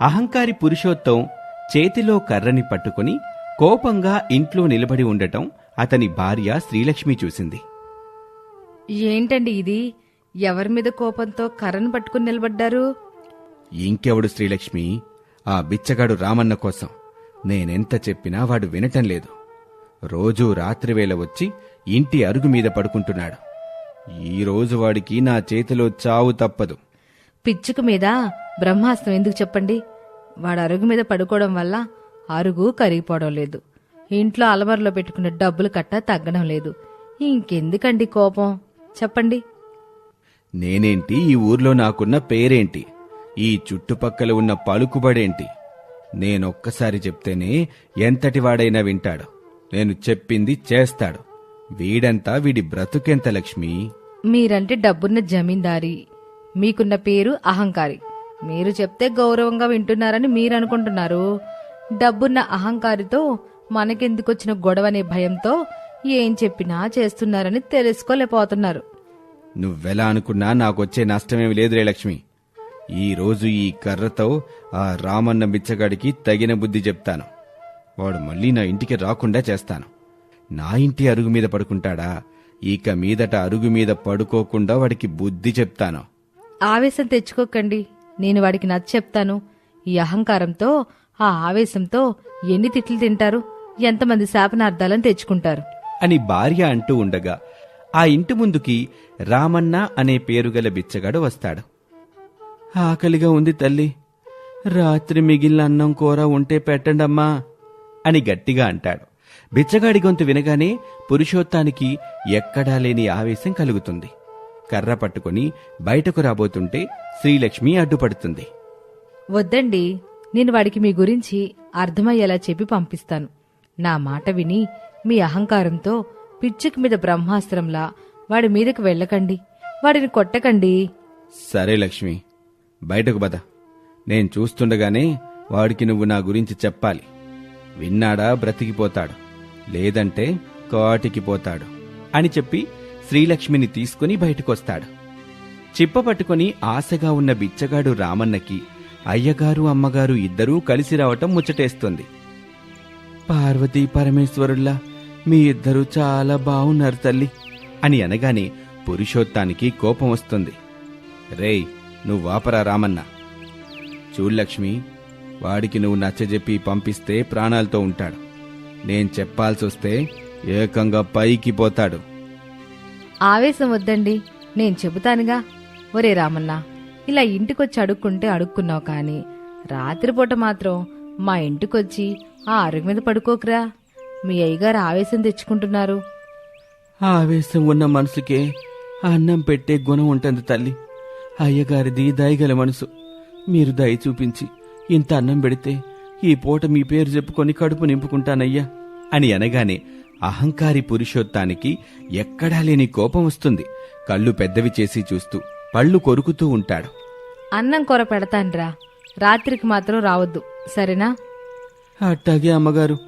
అహంకారి పురుషోత్తం చేతిలో కర్రని పట్టుకుని కోపంగా ఇంట్లో నిలబడి ఉండటం అతని భార్య శ్రీలక్ష్మి చూసింది. ఏంటండి ఇది? ఎవరి మీద కోపంతో కర్రను పట్టుకుని నిలబడ్డారు? ఇంకెవడు శ్రీలక్ష్మి? ఆ బిచ్చగాడు రామన్న కోసం. నేనెంత చెప్పినా వాడు వినటం లేదు. రోజూ రాత్రివేళ వచ్చి ఇంటి అరుగు మీద పడుకుంటున్నాడు. ఈ రోజు వాడికి నా చేతిలో చావు తప్పదు. పిచ్చుక మీద బ్రహ్మాస్త్రం ఎందుకు చెప్పండి? వాడు అరుగు మీద పడుకోవడం వల్ల అరుగు కరిగిపోవడం లేదు. ఇంట్లో అలమరలో పెట్టుకున్న డబ్బులు కట్ట తగ్గడం లేదు. ఇంకెందుకండి కోపం? చెప్పండి. నేనేంటి? ఈ ఊర్లో నాకున్న పేరేంటి? ఈ చుట్టుపక్కల ఉన్న పలుకుబడేంటి? నేనొక్కసారి చెప్తేనే ఎంతటి వాడైనా వింటాడు. నేను చెప్పింది చేస్తాడు. వీడంతా వీడి బ్రతుకెంత లక్ష్మి? మీరంటే డబ్బున్న జమీందారి. మీకున్న పేరు అహంకారి. మీరు చెప్తే గౌరవంగా వింటున్నారని మీరు అనుకుంటున్నారు డబ్బున్న అహంకారితో మనకెందుకొచ్చిన గొడవనే భయంతో ఏం చెప్పినా చేస్తున్నారని తెలుసుకోలేకపోతున్నారు. నువ్వెలా అనుకున్నా నాకొచ్చే నష్టమేమి లేదురే లక్ష్మి. ఈ రోజు ఈ కర్రతో ఆ రామన్న బిచ్చగాడికి తగిన బుద్ధి చెప్తాను. వాడు మళ్ళీ నా ఇంటికి రాకుండా చేస్తాను. నా ఇంటి అరుగు మీద పడుకుంటాడా? ఇక మీదట అరుగు మీద పడుకోకుండా వాడికి బుద్ధి చెప్తాను. ఆవేశం తెచ్చుకోకండి. నేను వాడికి నచ్చెప్తాను ఈ అహంకారంతో ఆ ఆవేశంతో ఎన్ని తిట్లు తింటారు? ఎంతమంది శాపనార్థాలను తెచ్చుకుంటారు? అని భార్య అంటూ ఉండగా ఆ ఇంటి ముందుకి రామన్న అనే పేరుగల బిచ్చగాడు వస్తాడు. ఆకలిగా ఉంది తల్లి. రాత్రి మిగిలిన అన్నం కూర ఉంటే పెట్టండమ్మా అని గట్టిగా అంటాడు. బిచ్చగాడి గొంతు వినగానే పురుషోత్తానికి ఎక్కడా లేని ఆవేశం కలుగుతుంది. కర్ర పట్టుకుని బయటకు రాబోతుంటే శ్రీలక్ష్మి అడ్డుపడుతుంది. వద్దండి నేను వాడికి మీ గురించి అర్థమయ్యేలా చెప్పి పంపిస్తాను. నా మాట విని మీ అహంకారంతో పిచ్చుక మీద బ్రహ్మాస్త్రంలా వాడి మీదకి వెళ్ళకండి వాడిని కొట్టకండి. సరే లక్ష్మి బయటకు బద నేను చూస్తుండగానే వాడికి నువ్వు నా గురించి చెప్పాలి. విన్నాడా బ్రతికిపోతాడు లేదంటే కాటికి పోతాడు అని చెప్పి శ్రీలక్ష్మిని తీసుకుని బయటకొస్తాడు. చిప్ప పట్టుకుని ఆశగా ఉన్న బిచ్చగాడు రామన్నకి అయ్యగారు అమ్మగారు ఇద్దరూ కలిసి రావటం ముచ్చటేస్తుంది. పార్వతీ పరమేశ్వరుల్లా మీ ఇద్దరు చాలా బావున్నారు తల్లి అని అనగానే పురుషోత్తానికి కోపం వస్తుంది. రేయ్ నువ్వు వాపరా రామన్న. చూడు లక్ష్మి వాడికి నువ్వు నచ్చజెప్పి పంపిస్తే ప్రాణాలతో ఉంటాడు. నేను చెప్పాల్సి వస్తే ఏకంగా పైకి పోతాడు. ఆవేశం వద్దండి. నేను చెబుతానుగా. ఒరే రామన్న ఇలా ఇంటికొచ్చి అడుక్కుంటే అడుక్కున్నావు కాని రాత్రిపూట మాత్రం మా ఇంటికొచ్చి ఆ అరుగు మీద పడుకోకురా. మీ అయ్యగారు ఆవేశం తెచ్చుకుంటున్నారు. ఆవేశం ఉన్న మనసుకే అన్నం పెట్టే గుణం ఉంటుంది తల్లి. అయ్యగారిది దయగల మనసు. మీరు దయ చూపించి ఇంత అన్నం పెడితే ఈ పూట మీ పేరు చెప్పుకొని కడుపు నింపుకుంటానయ్యా. అని అనగానే అహంకారి పురుషోత్తానికి ఎక్కడా లేని కోపం వస్తుంది. కళ్ళు పెద్దవి చేసి చూస్తూ పళ్ళు కొరుకుతూ ఉంటాడు. అన్నం కూర పెడతాన్రా. రాత్రికి మాత్రం రావద్దు. సరేనా? అట్టాగే అమ్మగారు.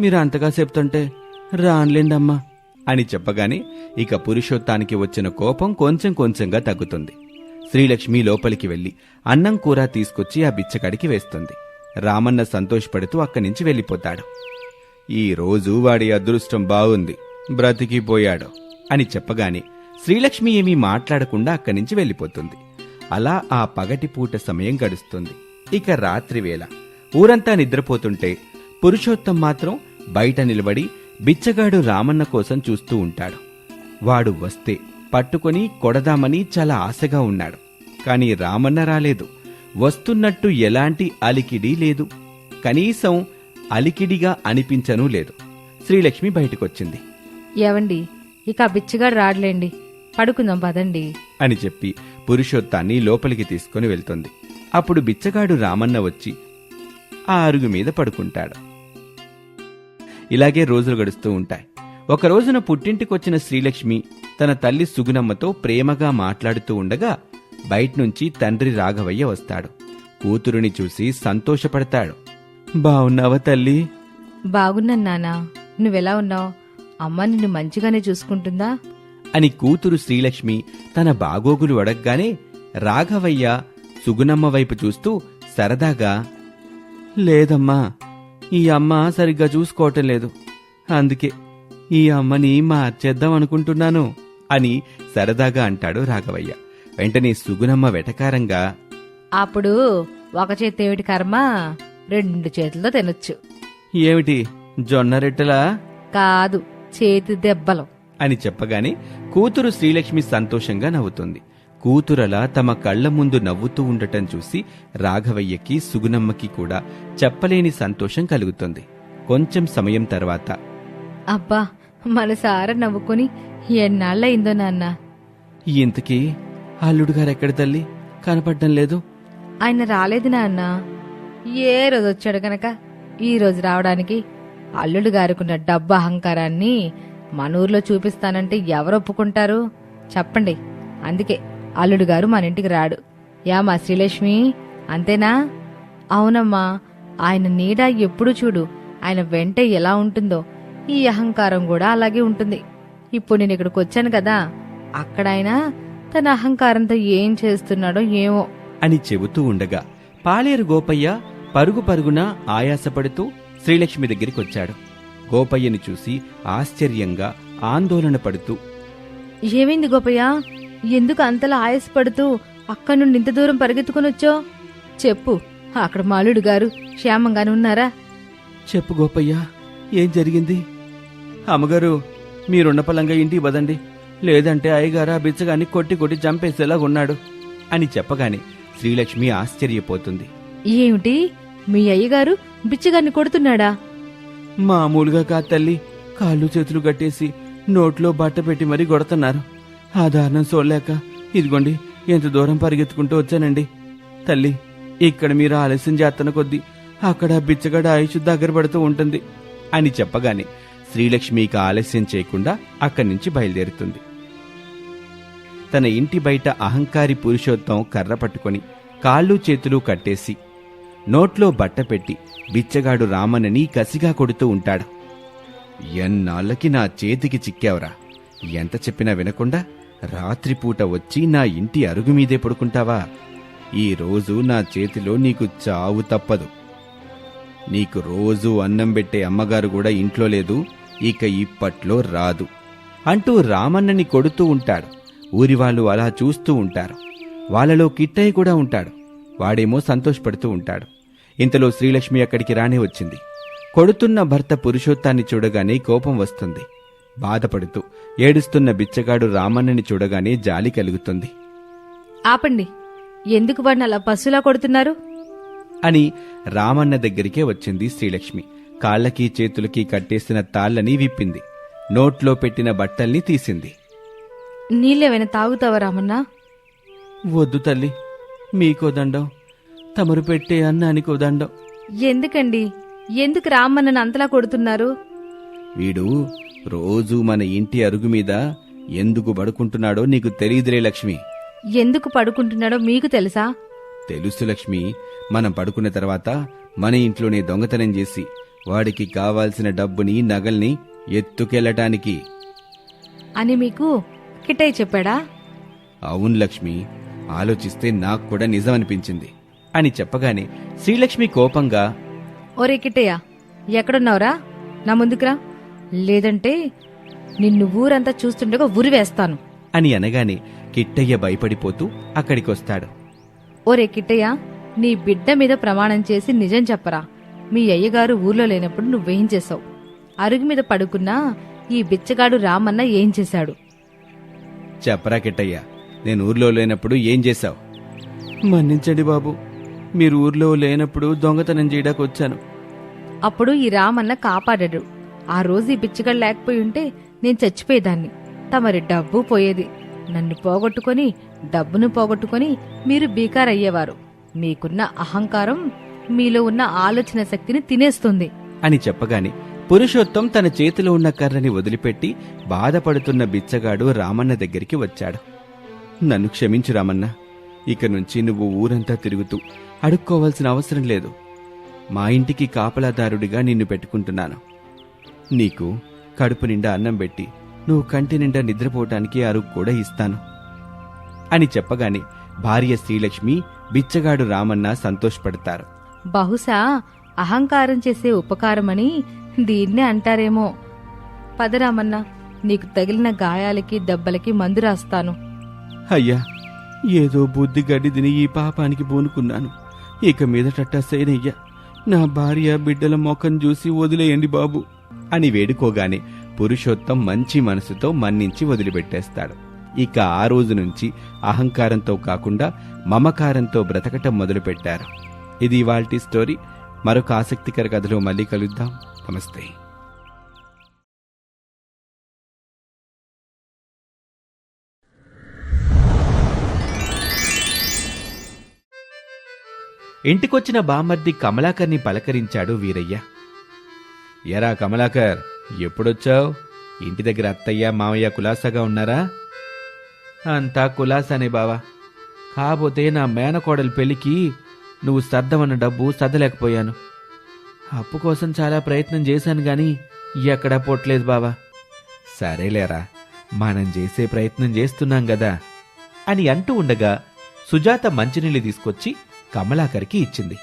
మీరు అంతగా చెప్తుంటే రాన్లేండమ్మా. అని చెప్పగానే ఇక పురుషోత్తానికి వచ్చిన కోపం కొంచెం కొంచెంగా తగ్గుతుంది. శ్రీలక్ష్మి లోపలికి వెళ్ళి అన్నం కూర తీసుకొచ్చి ఆ బిచ్చగాడికి వేస్తుంది. రామన్న సంతోషపడుతూ అక్కడి నుంచి వెళ్ళిపోతాడు. ఈ రోజు వాడి అదృష్టం బాగుంది బ్రతికిపోయాడు అని చెప్పగానే శ్రీలక్ష్మి ఏమీ మాట్లాడకుండా అక్కడి నుంచి వెళ్ళిపోతుంది. అలా ఆ పగటిపూట సమయం గడుస్తుంది. ఇక రాత్రివేళ ఊరంతా నిద్రపోతుంటే పురుషోత్తం మాత్రం బయట నిలబడి బిచ్చగాడు రామన్న కోసం చూస్తూ ఉంటాడు. వాడు వస్తే పట్టుకొని కొడదామని చాలా ఆశగా ఉన్నాడు. కాని రామన్న రాలేదు. వస్తున్నట్టు ఎలాంటి అలికిడి లేదు. కనీసం అలికిడిగా అనిపించనూ లేదు. శ్రీలక్ష్మి బయటకొచ్చింది. ఏవండి ఇక ఆ బిచ్చగాడు రాడలేండి. పడుకుందాం పదండి. అని చెప్పి పురుషోత్తాన్ని లోపలికి తీసుకుని వెళ్తుంది. అప్పుడు బిచ్చగాడు రామన్న వచ్చి ఆ అరుగు మీద పడుకుంటాడు. ఇలాగే రోజులు గడుస్తూ ఉంటాయి. ఒక రోజున పుట్టింటికొచ్చిన శ్రీలక్ష్మి తన తల్లి సుగుణమ్మతో ప్రేమగా మాట్లాడుతూ ఉండగా బయట్నుంచి తండ్రి రాఘవయ్య వస్తాడు. కూతురుని చూసి సంతోషపడతాడు. బావున్నావా తల్లి? బాగున్నాను నానా. నువ్వెలా ఉన్నావు? అమ్మ నిన్ను మంచిగానే చూసుకుంటుందా? అని కూతురు శ్రీలక్ష్మి తన బాగోగులు అడగగానే రాఘవయ్య సుగుణమ్మ వైపు చూస్తూ సరదాగా లేదమ్మా ఈ అమ్మ సరిగ్గా చూసుకోవటం లేదు. అందుకే ఈ అమ్మని మార్చేద్దాం అనుకుంటున్నాను అని సరదాగా అంటాడు రాఘవయ్య. వెంటనే సుగుణమ్మ వెటకారంగా అప్పుడు ఒక చేతి ఏమిటి కర్మ? రెండు చేతులతో తినొచ్చు. ఏమిటి? జొన్న రొట్టెలా? కాదు చేతి దెబ్బలు. అని చెప్పగానే కూతురు శ్రీలక్ష్మి సంతోషంగా నవ్వుతుంది. కూతురలా తమ కళ్ళ ముందు నవ్వుతూ ఉండటం చూసి రాఘవయ్యకి సుగుణమ్మకి కూడా చెప్పలేని సంతోషం కలుగుతుంది. కొంచెం సమయం తర్వాత అబ్బా మనసారా నవ్వుకొని ఎన్నాళ్ళయిందో నాన్న. ఇంతకీ అల్లుడు గారు ఎక్కడ తల్లి? కనపడడం లేదు? ఆయన రాలేదు నాన్న. ఏ రోజు వచ్చాడు గనక ఈ రోజు రావడానికి అల్లుడు గారుకున్న డబ్బు అహంకారాన్ని మన ఊర్లో చూపిస్తానంటే ఎవరు ఒప్పుకుంటారు? చెప్పండి. అందుకే అల్లుడు గారు మన ఇంటికి రాడు. యా మా శ్రీలక్ష్మి అంతేనా? అవునమ్మా ఆయన నీడ ఎప్పుడు చూడు. ఆయన వెంట ఎలా ఉంటుందో. ఈ అహంకారం కూడా అలాగే ఉంటుంది. ఇప్పుడు నేను ఇక్కడికి వచ్చాను కదా. అక్కడైనా తన అహంకారంతో ఏం చేస్తున్నాడో ఏమో. అని చెబుతూ ఉండగా పాలేరు గోపయ్య పరుగు పరుగున ఆయాసపడుతూ శ్రీలక్ష్మి దగ్గరికి వచ్చాడు. గోపయ్యని చూసి ఆశ్చర్యంగా ఆందోళన పడుతూ ఏమైంది గోపయ్య? ఎందుకు అంతలా ఆయాసపడుతూ అక్కడి నుండి ఇంత దూరం పరిగెత్తుకుని వచ్చో చెప్పు అక్కడ మాలుడు గారు క్షేమంగానే ఉన్నారా? చెప్పు గోపయ్య ఏం జరిగింది? అమ్మగారు మీరున్న పలంగా ఇంటికి పదండి లేదంటే అయ్యగారు ఆ బిచ్చగాన్ని కొట్టి కొట్టి చంపేసేలా ఉన్నాడు అని చెప్పగానే శ్రీలక్ష్మి ఆశ్చర్యపోతుంది. ఏమిటి? మీ అయ్యగారు బిచ్చగాన్ని కొడుతున్నాడా? మామూలుగా కా తల్లి. కాళ్ళు చేతులు కట్టేసి నోట్లో బట్ట పెట్టి మరీ కొడుతున్నారు. ఆ దారుణం చూడలేక ఇదిగోండి ఎంత దూరం పరిగెత్తుకుంటూ వచ్చానండి. తల్లి ఇక్కడ మీరు ఆలస్యం చేస్తున్న కొద్దీ అక్కడ బిచ్చగడ ఆయుష్ దగ్గర పడుతూ ఉంటుంది అని చెప్పగానే శ్రీలక్ష్మికి ఆలస్యం చేయకుండా అక్కడి నుంచి బయలుదేరుతుంది. తన ఇంటి బయట అహంకారి పురుషోత్తం కర్ర పట్టుకొని కాళ్ళు చేతులు కట్టేసి నోట్లో బట్ట పెట్టి బిచ్చగాడు రామన్నని కసిగా కొడుతూ ఉంటాడు. ఎన్నాళ్ళకి నా చేతికి చిక్కావురా? ఎంత చెప్పినా వినకుండా రాత్రిపూట వచ్చి నా ఇంటి అరుగుమీదే పడుకుంటావా? ఈ రోజు నా చేతిలో నీకు చావు తప్పదు. నీకు రోజూ అన్నం పెట్టే అమ్మగారు కూడా ఇంట్లో లేదు ఇక ఇప్పట్లో రాదు అంటూ రామన్నని కొడుతూ ఉంటాడు. ఊరి వాళ్ళు అలా చూస్తూ ఉంటారు. వాళ్ళలో కిట్టయ్య కూడా ఉంటాడు. వాడేమో సంతోషపడుతూ ఉంటాడు. ఇంతలో శ్రీలక్ష్మి అక్కడికి రానే వచ్చింది. కొడుతున్న భర్త పురుషోత్తాన్ని చూడగానే కోపం వస్తుంది. బాధపడుతూ ఏడుస్తున్న బిచ్చగాడు రామన్నని చూడగానే జాలి కలుగుతుంది. ఆపండి. ఎందుకు వాడిని అలా పశులా కొడుతున్నారు? అని రామన్న దగ్గరికే వచ్చింది శ్రీలక్ష్మి. కాళ్ళకి చేతులకి కట్టేసిన తాళ్ళని విప్పింది. నోట్లో పెట్టిన బట్టల్ని తీసింది. నీళ్ళేమైనా తాగుతావా రామన్నా? వద్దు తల్లి. మీకో దండం. తమరు పెట్టే అన్నానికో దండం. ఎందుకండి? ఎందుకు రామన్నను అంతలా కొడుతున్నారు? వీడు రోజూ మన ఇంటి అరుగు మీద ఎందుకు పడుకుంటున్నాడో నీకు తెలియదులే లక్ష్మి. ఎందుకు పడుకుంటున్నాడో మీకు తెలుసా? తెలుసు లక్ష్మి మనం పడుకున్న తర్వాత మన ఇంట్లోనే దొంగతనం చేసి వాడికి కావాల్సిన డబ్బుని నగల్ని ఎత్తుకెళ్ళటానికి. అని మీకు కిట్టయ్య చెప్పాడా? అవును లక్ష్మి ఆలోచిస్తే నాకు కూడా నిజం అనిపించింది అని చెప్పగానే శ్రీలక్ష్మి కోపంగా ఒరే కిట్టయ్య ఎక్కడున్నావురా? నా ముందుకురా. లేదంటే నిన్ను ఊరంతా చూస్తుండగా ఉరి వేస్తాను. అని అనగానే కిట్టయ్య భయపడిపోతూ అక్కడికొస్తాడు. ఒరే కిట్టయ్య నీ బిడ్డ మీద ప్రమాణం చేసి నిజం చెప్పరా. మీ అయ్యగారు ఊర్లో లేనప్పుడు నువ్వేం చేసావు అరుగు మీద పడుకున్నా ఈ బిచ్చగాడు రామన్న ఏం చేశాడు? చెప్పరా కిట్టయ్య నేను ఊర్లో లేనప్పుడు ఏం చేశావు? మన్నించండి బాబు. మీరు ఊర్లో లేనప్పుడు దొంగతనం చేయడానికి వచ్చాను. అప్పుడు ఈ రామన్న కాపాడాడు. ఆ రోజు ఈ బిచ్చగాడు లేకపోయి ఉంటే నేను చచ్చిపోయేదాన్ని. తమరి డబ్బు పోయేది. నన్ను పోగొట్టుకొని డబ్బును పోగొట్టుకొని మీరు బీకార్ అయ్యేవారు మీకున్న అహంకారం మీలో ఉన్న ఆలోచన శక్తిని తినేస్తుంది. అని చెప్పగానే పురుషోత్తం తన చేతిలో ఉన్న కర్రని వదిలిపెట్టి బాధపడుతున్న బిచ్చగాడు రామన్న దగ్గరికి వచ్చాడు. నన్ను క్షమించు రామన్న. ఇక నుంచి నువ్వు ఊరంతా తిరుగుతూ అడుక్కోవాల్సిన అవసరం లేదు. మా ఇంటికి కాపలాదారుడిగా నిన్ను పెట్టుకుంటున్నాను. నీకు కడుపు నిండా అన్నం పెట్టి నువ్వు కంటి నిండా నిద్రపోవటానికి అరుగు కూడా ఇస్తాను. అని చెప్పగానే భార్య శ్రీలక్ష్మి బిచ్చగాడు రామన్న సంతోషపడతారు. బహుశా అహంకారం చేసే ఉపకారమని దీన్నే అంటారేమో. పదరామన్న నీకు తగిలిన గాయాలకి దెబ్బలకి మందు రాస్తాను. అయ్యా ఏదో బుద్ధి గడ్డి తిని ఈ పాపానికి పూనుకున్నాను ఇక మీదటట్ట సేనయ్య నా భార్య బిడ్డల మొఖం చూసి వదిలేయండి బాబు అని వేడుకోగానే పురుషోత్తం మంచి మనసుతో మన్నించి వదిలిపెట్టేస్తాడు. ఇక ఆ రోజు నుంచి అహంకారంతో కాకుండా మమకారంతో బ్రతకటం మొదలుపెట్టారు. ఇది ఇవాల్టి స్టోరీ. మరొక ఆసక్తికర కథలో మళ్ళీ కలుద్దాం. నమస్తే. ఇంటికొచ్చిన బామర్ది కమలాకర్ని పలకరించాడు వీరయ్య. ఎరా కమలాకర్ ఎప్పుడొచ్చావు? ఇంటి దగ్గర అత్తయ్య మావయ్య కులాసాగా ఉన్నారా? అంతా కులాసానే బావా. కాకపోతే నా మేనకోడలు పెళ్ళికి నువ్వు సర్దమన్న డబ్బు సర్దలేకపోయాను. అప్పు కోసం చాలా ప్రయత్నం చేశాను గాని ఎక్కడా పొట్లేదు బావా. సరేలేరా మనం చేసే ప్రయత్నం చేస్తున్నాం గదా అని అంటూ ఉండగా సుజాత మంచినీళ్ళు తీసుకొచ్చి కమలాకర్కి ఇచ్చింది.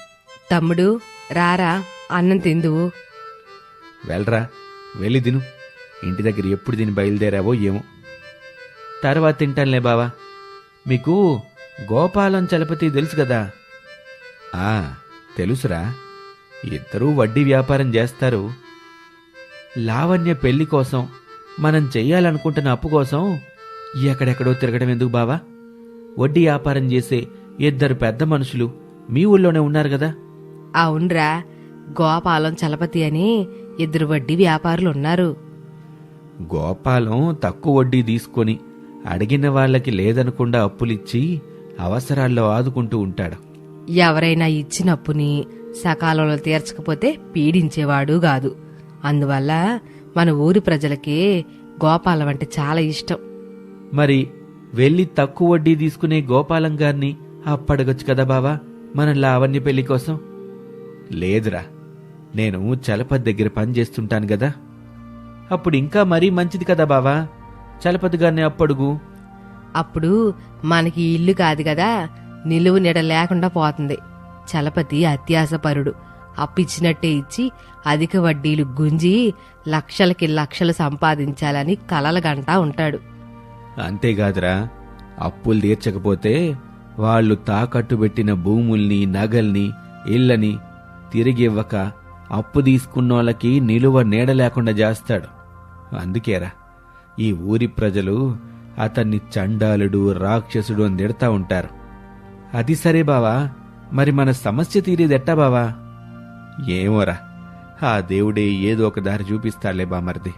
తమ్ముడు రారా అన్నం తిందువు. వెళ్ళరా వెళ్ళి తిను. ఇంటి దగ్గర ఎప్పుడు తిని బయలుదేరావో ఏమో. తర్వాత తింటానులే బావా. మీకు గోపాలం చలపతి తెలుసు కదా? ఆ తెలుసురా. ఇద్దరూ వడ్డీ వ్యాపారం చేస్తారు. లావణ్య పెళ్ళి కోసం మనం చెయ్యాలనుకుంటున్న అప్పు కోసం ఎక్కడెక్కడో తిరగడం ఎందుకు బావా? వడ్డీ వ్యాపారం చేసే ఇద్దరు పెద్ద మనుషులు మీ ఊళ్ళోనే ఉన్నారు కదా? అవునరా. గోపాలం చలపతి అని ఇద్దరు వడ్డీ వ్యాపారులు ఉన్నారు. గోపాలం తక్కువ వడ్డీ తీసుకొని అడిగిన వాళ్ళకి లేదనకుండా అప్పులిచ్చి అవసరాల్లో ఆదుకుంటూ ఉంటాడు. ఎవరైనా ఇచ్చిన అప్పుని సకాలంలో తీర్చకపోతే పీడించేవాడు కాదు. అందువల్ల మన ఊరి ప్రజలకి గోపాలం అంటే చాలా ఇష్టం. మరి వెళ్ళి తక్కువ వడ్డీ తీసుకునే గోపాలం గారిని అప్పడగొచ్చు కదా బావా మన లావణ్య పెళ్ళి కోసం? లేదురా నేను చలపతి దగ్గర పని చేస్తుంటాను కదా. అప్పుడు ఇంకా మరీ మంచిది కదా బావా చలపతి గారిని అప్పడుగు. అప్పుడు మనకి ఈ ఇల్లు కాదు కదా నిలువు నీడ లేకుండా పోతుంది. చలపతి అత్యాసపరుడు అప్పిచ్చినట్టే ఇచ్చి అధిక వడ్డీలు గుంజి లక్షలకి లక్షలు సంపాదించాలని కలలగంటా ఉంటాడు. అంతేకాదురా అప్పులు తీర్చకపోతే వాళ్ళు తాకట్టు పెట్టిన భూముల్ని నగల్ని ఇళ్ళని తిరిగివ్వక అప్పు తీసుకున్నోళ్ళకి నిలువ నీడ లేకుండా చేస్తాడు అందుకేరా ఈ ఊరి ప్రజలు అతన్ని చండాలుడు రాక్షసుడు అని తిడతా ఉంటారు. అది సరే బావా మరి మన సమస్య తీరేదెట్టా బావా? ఏమోరా ఆ దేవుడే ఏదో ఒక దారి చూపిస్తాడులే బామర్ది.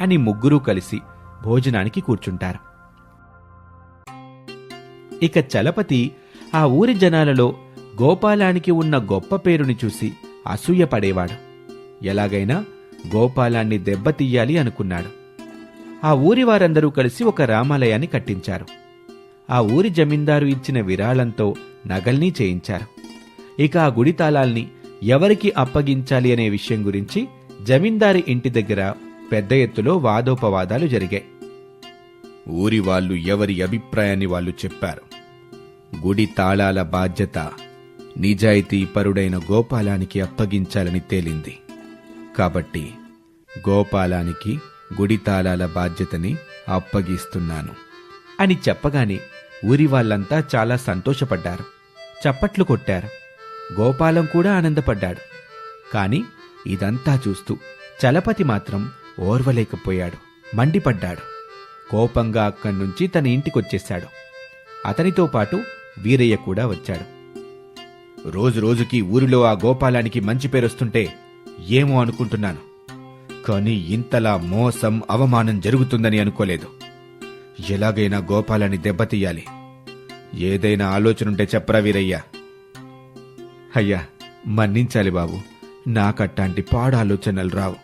అని ముగ్గురూ కలిసి భోజనానికి కూర్చుంటారు. ఇక చలపతి ఆ ఊరి జనాలలో గోపాలానికి ఉన్న గొప్ప పేరుని చూసి అసూయ పడేవాడు. ఎలాగైనా గోపాలాన్ని దెబ్బతీయాలి అనుకున్నాడు. ఆ ఊరి వారందరూ కలిసి ఒక రామాలయాన్ని కట్టించారు. ఆ ఊరి జమీందారు ఇచ్చిన విరాళంతో నగల్ని చేయించారు. ఇక ఆ గుడి తాళాల్ని ఎవరికి అప్పగించాలి అనే విషయం గురించి జమీందారి ఇంటి దగ్గర పెద్ద ఎత్తులో వాదోపవాదాలు జరిగాయి. ఊరి వాళ్ళు ఎవరి అభిప్రాయాన్ని వాళ్ళు చెప్పారు? గుడి తాళాల బాధ్యత నిజాయితీ పరుడైన గోపాలానికి అప్పగించాలని తేలింది. కాబట్టి గోపాలానికి గుడి తాళాల బాధ్యతని అప్పగిస్తున్నాను. అని చెప్పగానే ఊరి వాళ్ళంతా చాలా సంతోషపడ్డారు. చప్పట్లు కొట్టారు. గోపాలం కూడా ఆనందపడ్డాడు. కాని ఇదంతా చూస్తూ చలపతి మాత్రం ఓర్వలేకపోయాడు. మండిపడ్డాడు. కోపంగా అక్కడి నుంచి తన ఇంటికొచ్చేశాడు. అతనితో పాటు వీరయ్య కూడా వచ్చాడు. రోజు రోజుకి ఊరిలో ఆ గోపాలానికి మంచి పేరొస్తుంటే ఏమో అనుకుంటున్నాను. కానీ ఇంతలా మోసం అవమానం జరుగుతుందని అనుకోలేదు. ఎలాగైనా గోపాలాన్ని దెబ్బతీయాలి. ఏదైనా ఆలోచనుంటే చెప్పరా వీరయ్య. అయ్యా మన్నించాలి బాబు. నాకట్టాంటి పాడాలోచనలు రావు.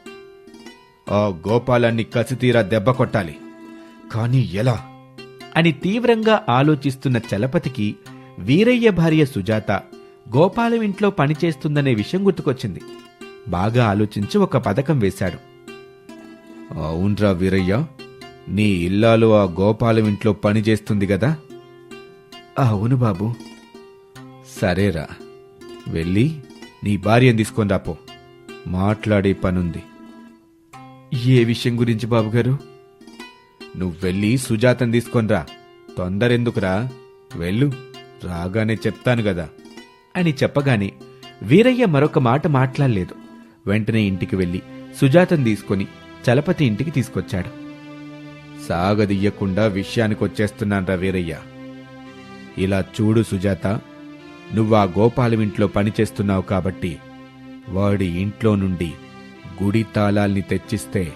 ఆ గోపాలాన్ని కసితీరా దెబ్బ కొట్టాలి. కానీ ఎలా? అని తీవ్రంగా ఆలోచిస్తున్న చలపతికి వీరయ్య భార్య సుజాత గోపాలం ఇంట్లో పనిచేస్తుందనే విషయం గుర్తుకొచ్చింది. బాగా ఆలోచించి ఒక పథకం వేశాడు. అవునరా వీరయ్య నీ ఇల్లాలు ఆ గోపాలం ఇంట్లో పనిచేస్తుంది కదా? అవును బాబు. సరేరా వెళ్ళి నీ భార్యను తీసుకొని రాపో మాట్లాడే పనుంది. ఏ విషయం గురించి బాబుగారు? నువ్వెళ్ళి సుజాతను తీసుకొనిరా. తొందరెందుకురా? వెళ్ళు. రాగానే చెప్తాను గదా. అని చెప్పగానే వీరయ్య మరొక మాట మాట్లాడలేదు. వెంటనే ఇంటికి వెళ్ళి సుజాతను తీసుకొని చలపతి ఇంటికి తీసుకొచ్చాడు. సాగదీయకుండా విషయానికొచ్చేస్తున్నాన్రా వీరయ్య. ఇలా చూడు సుజాత నువ్వా గోపాలం ఇంట్లో పనిచేస్తున్నావు కాబట్టి వాడి ఇంట్లో నుండి గుడి తాళాల్ని తెచ్చిస్తే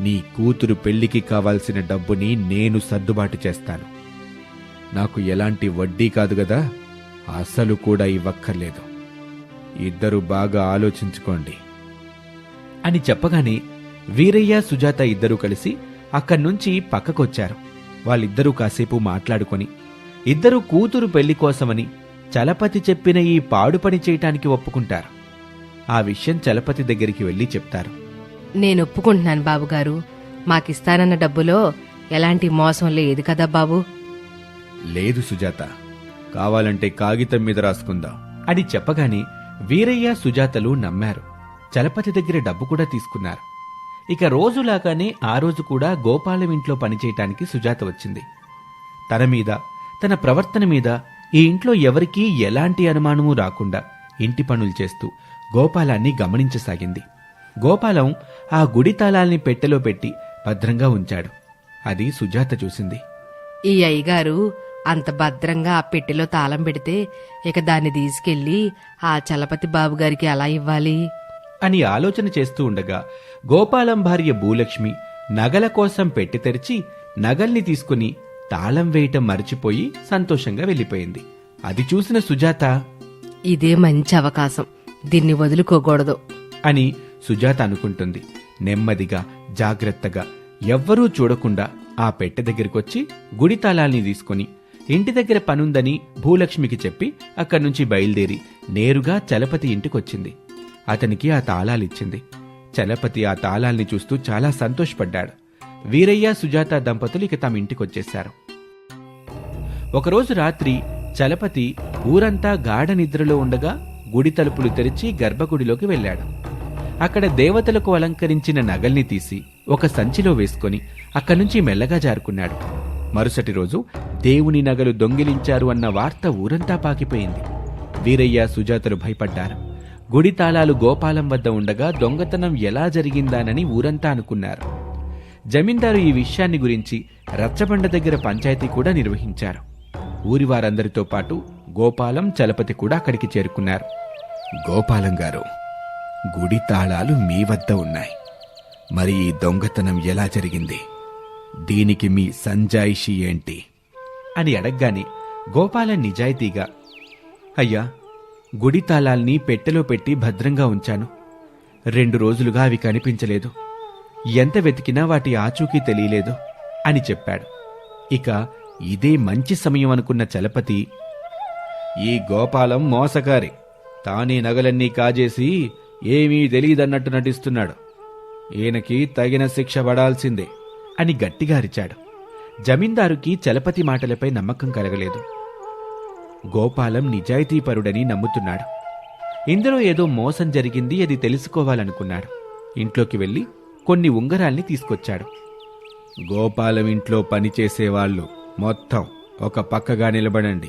నీ కూతురు పెళ్ళికి కావాల్సిన డబ్బుని నేను సర్దుబాటు చేస్తాను. నాకు ఎలాంటి వడ్డీ కాదు గదా అసలు కూడా ఇవ్వక్కర్లేదు. ఇద్దరు బాగా ఆలోచించుకోండి. అని చెప్పగానే వీరయ్య సుజాత ఇద్దరూ కలిసి అక్కడి నుంచి పక్కకొచ్చారు. వాళ్ళిద్దరూ కాసేపు మాట్లాడుకొని ఇద్దరు కూతురు పెళ్ళి కోసమని చలపతి చెప్పిన ఈ పాడు పని చేయటానికి ఒప్పుకుంటారు. ఆ విషయం చలపతి దగ్గరికి వెళ్ళి చెప్తారు. నేను ఒప్పుకుంటున్నాను బాబుగారు. మాకిస్తానన్న డబ్బులో ఎలాంటి మోసం లేదు కదా బాబు. లేదు సుజాత. కావాలంటే కాగితం మీద రాసుకుందాం. అని చెప్పగానే వీరయ్య సుజాతలు నమ్మారు. చలపతి దగ్గర డబ్బు కూడా తీసుకున్నారు. ఇక రోజులాగానే ఆ రోజు కూడా గోపాలం ఇంట్లో పనిచేయటానికి సుజాత వచ్చింది. తన మీద తన ప్రవర్తన మీద ఈ ఇంట్లో ఎవరికీ ఎలాంటి అనుమానమూ రాకుండా ఇంటి పనులు చేస్తూ గోపాలాన్ని గమనించసాగింది. గోపాలం ఆ గుడి తాళాల్ని పెట్టెలో పెట్టి భద్రంగా ఉంచాడు. అది సుజాత చూసింది. ఈ అయ్యగారు అంత భద్రంగా ఆ పెట్టెలో తాళం పెడితే ఇక దాన్ని తీసుకెళ్ళి ఆ చలపతి బాబు గారికి ఎలా ఇవ్వాలి? అని ఆలోచన చేస్తూ ఉండగా గోపాలం భార్య భూలక్ష్మి నగల కోసం పెట్టి తెరిచి నగల్ని తీసుకుని తాళం వేయటం మర్చిపోయి సంతోషంగా వెళ్ళిపోయింది. అది చూసిన సుజాత ఇదే మంచి అవకాశం. దీన్ని వదులుకోకూడదు. అని సుజాత అనుకుంటుంది. నెమ్మదిగా జాగ్రత్తగా ఎవ్వరూ చూడకుండా ఆ పెట్టె దగ్గరికొచ్చి గుడి తాళాల్ని తీసుకుని ఇంటి దగ్గర పనుందని భూలక్ష్మికి చెప్పి అక్కడి నుంచి బయలుదేరి నేరుగా చలపతి ఇంటికొచ్చింది. అతనికి ఆ తాళాలిచ్చింది. చలపతి ఆ తాళాల్ని చూస్తూ చాలా సంతోషపడ్డాడు. వీరయ్య సుజాత దంపతులు ఇక తమ ఇంటికొచ్చేశారు. ఒకరోజు రాత్రి చలపతి ఊరంతా గాఢ నిద్రలో ఉండగా గుడి తలుపులు తెరిచి గర్భగుడిలోకి వెళ్ళాడు. అక్కడ దేవతలకు అలంకరించిన నగల్ని తీసి ఒక సంచిలో వేసుకొని అక్కడి నుంచి మెల్లగా జారుకున్నాడు. మరుసటి రోజు దేవుని నగలు దొంగిలించారు అన్న వార్త ఊరంతా పాకిపోయింది. వీరయ్య సుజాతలు భయపడ్డారు. గుడి తాళాలు గోపాలం వద్ద ఉండగా దొంగతనం ఎలా జరిగిందానని ఊరంతా అనుకున్నారు. జమీందారు ఈ విషయాన్ని గురించి రచ్చబండ దగ్గర పంచాయతీ కూడా నిర్వహించారు. ఊరి వారందరితో పాటు గోపాలం చలపతి కూడా అక్కడికి చేరుకున్నారు. గోపాలం గారు గుడి తాళాలు మీ వద్ద ఉన్నాయి. మరి ఈ దొంగతనం ఎలా జరిగింది? దీనికి మీ సంజాయిషి ఏంటి? అని అడగ్గానే గోపాల నిజాయితీగా అయ్యా గుడి తాళాల్ని పెట్టెలో పెట్టి భద్రంగా ఉంచాను. రెండు రోజులుగా అవి కనిపించలేదు. ఎంత వెతికినా వాటి ఆచూకీ తెలియలేదు అని చెప్పాడు. ఇక ఇదే మంచి సమయం అనుకున్న చలపతి ఈ గోపాలం మోసగారి. తానే నగలన్నీ కాజేసి ఏమీ తెలియదన్నట్టు నటిస్తున్నాడు. ఈయనకి తగిన శిక్ష పడాల్సిందే అని గట్టిగా అరిచాడు. జమీందారుకి చలపతి మాటలపై నమ్మకం కలగలేదు. గోపాలం నిజాయితీపరుడని నమ్ముతున్నాడు. ఇందులో ఏదో మోసం జరిగింది అది తెలుసుకోవాలనుకున్నాడు. ఇంట్లోకి వెళ్ళి కొన్ని ఉంగరాల్ని తీసుకొచ్చాడు. గోపాలం ఇంట్లో పనిచేసేవాళ్ళు మొత్తం ఒక పక్కగా నిలబడండి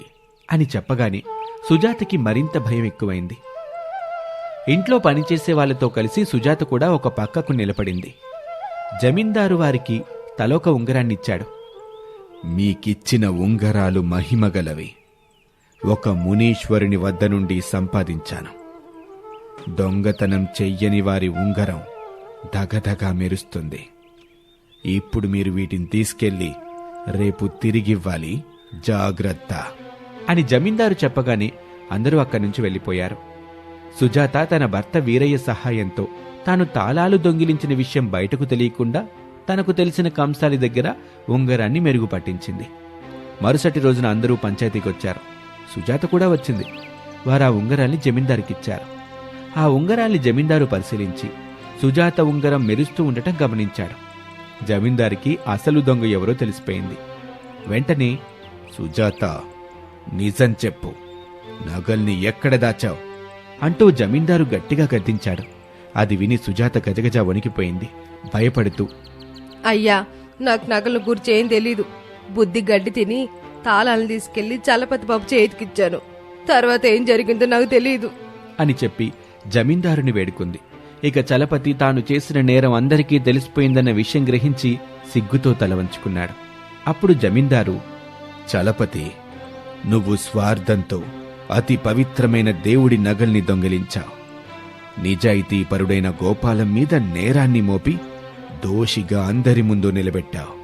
అని చెప్పగానే సుజాతకి మరింత భయం ఎక్కువైంది. ఇంట్లో పనిచేసే వాళ్ళతో కలిసి సుజాత కూడా ఒక పక్కకు నిలబడింది. జమీందారు వారికి తలొక ఉంగరాన్నిచ్చాడు. మీకిచ్చిన ఉంగరాలు మహిమగలవి. ఒక మునీశ్వరుని వద్ద నుండి సంపాదించాను. దొంగతనం చెయ్యని వారి ఉంగరం దగదగా మెరుస్తుంది. ఇప్పుడు మీరు వీటిని తీసుకెళ్ళి రేపు తిరిగివ్వాలి. జాగ్రత్త. అని జమీందారు చెప్పగానే అందరూ అక్కడి నుంచి వెళ్ళిపోయారు. సుజాత తన భర్త వీరయ్య సహాయంతో తాను తాళాలు దొంగిలించిన విషయం బయటకు తెలియకుండా తనకు తెలిసిన కంసాలి దగ్గర ఉంగరాన్ని మెరుగుపట్టించింది. మరుసటి రోజున అందరూ పంచాయతీకొచ్చారు. సుజాత కూడా వచ్చింది. వారు ఆ ఉంగరాన్ని జమీందారుకిచ్చారు. ఆ ఉంగరాన్ని జమీందారు పరిశీలించి సుజాత ఉంగరం మెరుస్తూ ఉండటం గమనించాడు. జమీందారికి అసలు దొంగ ఎవరో తెలిసిపోయింది. వెంటనే సుజాత నిజం చెప్పు. నగల్ని ఎక్కడ దాచావు? అంటూ జమీందారు గట్టిగా గద్దించాడు. అది విని సుజాత గజగజ వణికిపోయింది. భయపడుతూ అయ్యా నాకు నగలు గురించి ఏం తెలీదు. బుద్ధి గడ్డి తిని తాళాలను తీసుకెళ్ళి చలపతి బాబు చేతికిచ్చాను. తర్వాత ఏం జరిగిందో నాకు తెలియదు అని చెప్పి జమీందారుని వేడుకుంది. ఇక చలపతి తాను చేసిన నేరం అందరికీ తెలిసిపోయిందన్న విషయం గ్రహించి సిగ్గుతో తల వంచుకున్నాడు. అప్పుడు జమీందారు చలపతి నువ్వు స్వార్థంతో అతి పవిత్రమైన దేవుడి నగల్ని దొంగిలించావు నిజాయితీ పరుడైన గోపాలం మీద నేరాన్ని మోపి దోషిగా అందరి ముందు నిలబెట్టావు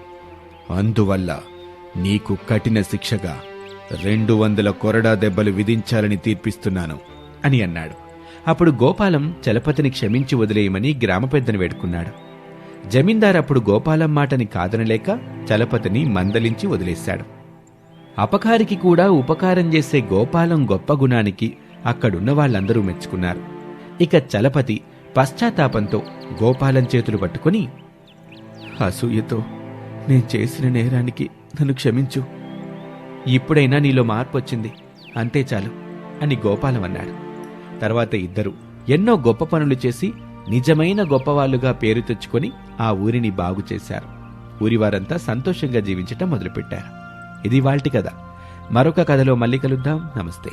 అందువల్ల నీకు కఠిన శిక్షగా రెండు వందల కొరడా దెబ్బలు విధించాలని తీర్పిస్తున్నాను అని అన్నాడు. అప్పుడు గోపాలం చలపతిని క్షమించి వదిలేయమని గ్రామ పెద్దను వేడుకున్నాడు. జమీందార్ అప్పుడు గోపాలం మాటని కాదనలేక చలపతిని మందలించి వదిలేశాడు. అపకారికి కూడా ఉపకారం చేసే గోపాలం గొప్ప గుణానికి అక్కడున్న వాళ్ళందరూ మెచ్చుకున్నారు. ఇక చలపతి పశ్చాత్తాపంతో గోపాలం చేతులు పట్టుకుని అసూయతో నేను చేసిన నేరానికి నన్ను క్షమించు. ఇప్పుడైనా నీలో మార్పు వచ్చింది అంతే చాలు అని గోపాలం అన్నాడు. తర్వాత ఇద్దరు ఎన్నో గొప్ప పనులు చేసి నిజమైన గొప్పవాళ్ళుగా పేరు తెచ్చుకొని ఆ ఊరిని బాగు చేశారు. ఊరివారంతా సంతోషంగా జీవించటం మొదలుపెట్టారు. ఇది వాల్టి కథ. మరొక కథలో మళ్ళీ కలుద్దాం. నమస్తే.